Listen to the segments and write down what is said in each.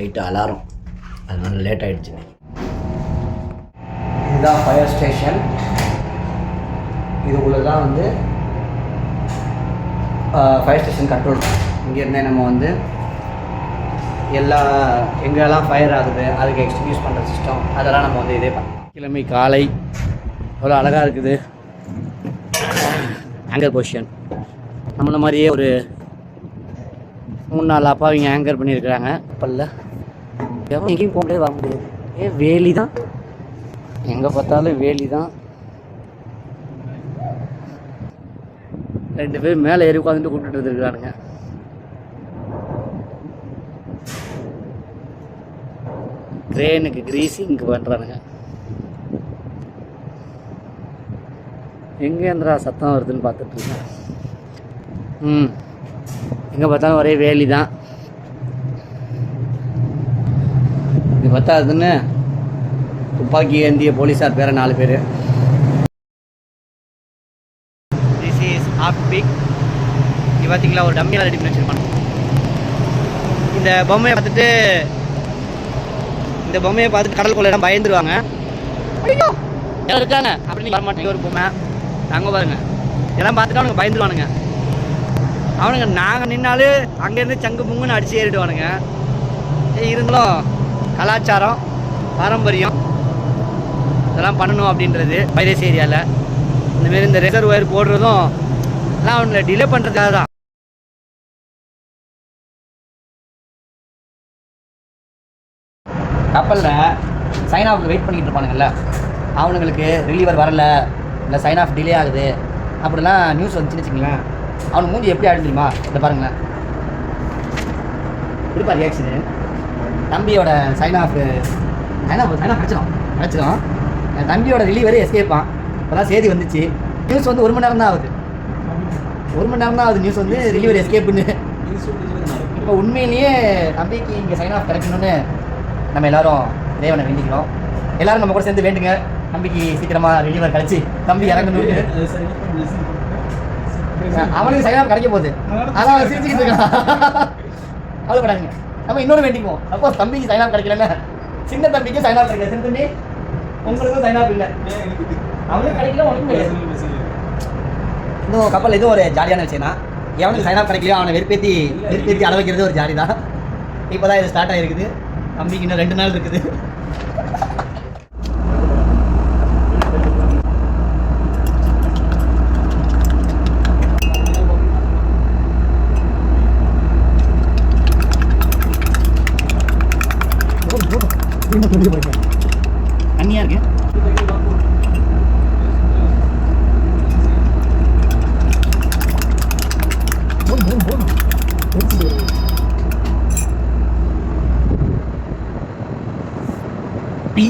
Night alarm. அதனால late ஆகிடுச்சு இதுதான் ஃபயர் ஸ்டேஷன் இதுக்குள்ளே தான் வந்து ஃபயர் ஸ்டேஷன் கண்ட்ரோல் இங்கேருந்தே நம்ம வந்து எல்லா எங்கெல்லாம் ஃபயர் ஆகுது அதுக்கு எக்ஸ்டிங்யூஸ் பண்ணுற சிஸ்டம் அதெல்லாம் நம்ம வந்து இதே பண்ணலாம். கிழமை காலை எவ்வளோ அழகாக இருக்குது. ஆங்கர் பொசிஷன் நம்மள மாதிரியே ஒரு மூணு நாலு அப்பாவிங்க ஆங்கர் பண்ணியிருக்கிறாங்க. பல்ல. எவன் எங்கேயும் போக முடியாது வர முடியாது. ஏ வேலி தான்? எங்கே பார்த்தாலும் வேலி தான். ரெண்டு பேர் மேலே ஏறி உட்காந்துட்டு கூப்பிட்டு வந்துருக்கானுங்க. க்ரேனுக்கு இங்கே பண்ணுறானுங்க எங்கேந்திரா சத்தம் வருதுன்னு பார்த்துட்டு இருக்கேன். ம். எங்கே பார்த்தாலும் ஒரே வேலி தான். இது பத்தாதுன்னு துப்பாக்கி ஏந்திய போலீஸார் பேர நாலு பேர். திஸ் இஸ் ஆப் பிக் இது பார்த்தீங்களா ஒரு டம்மியால் ரெடி பண்ணி வச்சிருப்பாங்க. இந்த பொம்மையை பார்த்துட்டு இந்த பொம்மையை பார்த்துட்டு கடல் கொள்ளையிடம் பயந்துருவாங்க. இருக்காங்க? அப்படின்னு வர மாட்டேங்க ஒரு பொம்மை. அங்கே பாருங்க. இதெல்லாம் பார்த்துட்டு அவனுங்க பயந்துருவானுங்க. அவனுங்க நாங்கள் நின்னாலே அங்கேருந்து சங்கு முங்குன்னு அடிச்சு ஏறிடுவானுங்க. ஏய், இருந்தாலும் கலாச்சாரம் பாரம்பரியம் இதெல்லாம் பண்ணணும் அப்படின்றது பைரேஸ் ஏரியாவில் இந்தமாரி இந்த ரிசர்வ் ஒயர் போடுறதும் எல்லாம் அவங்கள டிலே பண்ணுறதுக்காக தான். கப்பலில் சைன் வெயிட் பண்ணிகிட்டு இருப்பானுங்கல்ல. அவனுங்களுக்கு ரிலீவர் வரல. இல்லை சைன் ஆஃப் டிலே ஆகுது. அப்படிலாம் நியூஸ் வந்துச்சுன்னு வச்சுங்களேன் அவனுக்கு மூஞ்சி எப்படி ஆடு தெரியுமா இந்த பாருங்களேன். இருப்பா ரியாக்ஷனு தம்பியோட sign off sign off sign off கிடச்சிடும் கிடச்சிடும் என் தம்பியோட ரிலீவரி எஸ்கேப்பான் இப்போதான் செய்தி வந்துச்சு. நியூஸ் வந்து ஒரு மணி நேரம் தான் ஆகுது. ஒரு மணி நேரம் தான் ஆகுது நியூஸ் வந்து ரிலீவரி எஸ்கேப்புன்னு இப்போ உண்மையிலேயே தம்பிக்கு இங்கே சைன் ஆஃப் கிடைக்கணும்னு நம்ம எல்லாரும் தேவனை வேண்டிக்கிறோம். எல்லாரும் நம்ம கூட சேர்ந்து வேண்டுங்க. தம்பிக்கு சீக்கிரமா ரிலீவர் கிடைச்சி தம்பி இறங்கணும்னு. அவனுக்கு சைன் ஆஃப் கிடைக்க போகுது. அதான் சிரிச்சுக்கிட்டு இருக்கான். கவலைப்படாதீங்க. நம்ம இன்னொரு வேண்டிக்குவோம் அப்போ தம்பிக்கு சைன் ஆஃப் கிடைக்கலல்ல? சின்ன தம்பிக்கு சைன் ஆஃப் கிடைக்கல. சின்ன தம்பி உங்களுக்கும் சைன் ஆஃப் இல்லை. அவனுக்கு கிடைக்கல உனக்கும் இன்னும் கப்பல் இதுவும் ஒரு ஜாலியான விஷயம் தான் எவனுக்கு சைன் ஆஃப் கிடைக்கலையோ அவனை வெறுப்பேத்தி வெறுப்பேத்தி அள வைக்கிறது ஒரு ஜாலி தான் இப்போ தான் இது ஸ்டார்ட் ஆகிருக்குது தம்பிக்கு இன்னும் ரெண்டு நாள் இருக்குது. தண்ணியா இருக்கு டீ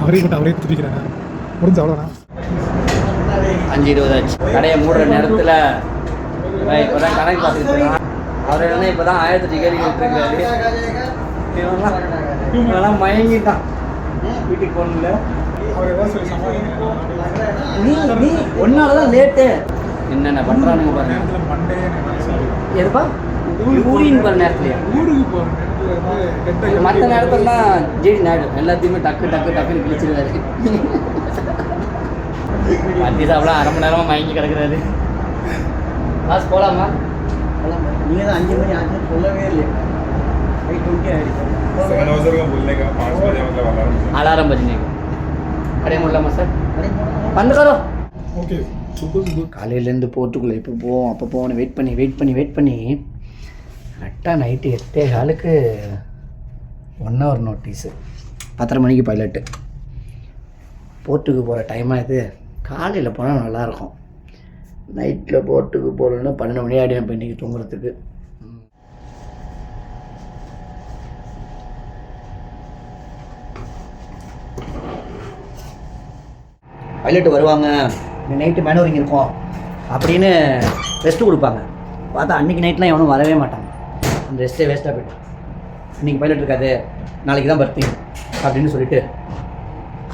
அவரே மட்டும் அவரே திட்டிக்கிறாங்க முடிஞ்ச அவ்வளோண்ணா அஞ்சு இருபது ஆச்சு. கடையை மூடுற நேரத்தில் இப்போ தான் கணக்கு இருக்கான். அவர் என்ன இப்போ தான் ஆயிரத்தி டிகிரி இருக்காரு இவனெல்லாம் மயங்கிட்டான். வீட்டுக்கு போகணும்ல. நீ நீ ஒன்னால தான் லேட்டு என்னென்ன பண்ணுறானுங்க பாருங்க எதுப்பா? ஊரின்னு பாரு நேரத்துலையா? ஊருக்கு போகிற நேரத்தில் மற்ற நேரத்துலலாம் ஜெடி நாயுடு எல்லாத்தையுமே டக்கு டக்கு டக்குன்னு கிழிச்சிருவாரு. மத்திய சாப்பிட அரை மணி நேரமாக மயங்கி கிடக்குறாரு. காசு போகலாமா நீங்கள் தான் அஞ்சு மணி ஆச்சு சொல்லவே இல்லை ஃபைவ் டுவெண்ட்டி ஆகிடுச்சு सेकंड अवसर का बोलने का पाँच बजे मतलब अलार्म அலாரம் பஜ்னே கடை முடியலாமா சார் வந்து கரோ ஓகே சூப்பர் சூப்பர் காலையிலேருந்து போர்ட்டுக்குள்ளே எப்போ போவோம் அப்போ போவோன்னு வெயிட் பண்ணி வெயிட் பண்ணி வெயிட் பண்ணி கரெக்டாக நைட்டு எட்டே காலுக்கு ஒன் ஹவர் நோட்டீஸு பத்தரை மணிக்கு பைலட்டு போர்ட்டுக்கு போகிற டைமாக இது காலையில் போனால் நல்லாயிருக்கும் நைட்டில் போர்ட்டுக்கு போகலன்னா பன்னெண்டு மணி ஆகிடும் இப்போ இன்றைக்கி தூங்குறதுக்கு பைலட் வருவாங்க. நைட்டு மேனோரிங் இருக்கும். அப்படின்னு ரெஸ்ட்டு கொடுப்பாங்க. பார்த்தா அன்றைக்கி நைட்லாம் எவனும் வரவே மாட்டாங்க. அந்த ரெஸ்ட்டே வேஸ்ட்டாக போய்ட்டு இன்றைக்கி பைலட் இருக்காது. நாளைக்கு தான் பர்த்திங் அப்படின்னு சொல்லிட்டு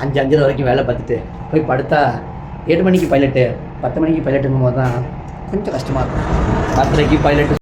அஞ்சு அஞ்சரை வரைக்கும் வேலை பார்த்துட்டு போய் படுத்தா எட்டு மணிக்கு பைலட்டு பத்து மணிக்கு பைலட்டுங்கும் போது தான் கொஞ்சம் கஷ்டமாக இருக்கும். பத்தரைக்கு பைலட்டு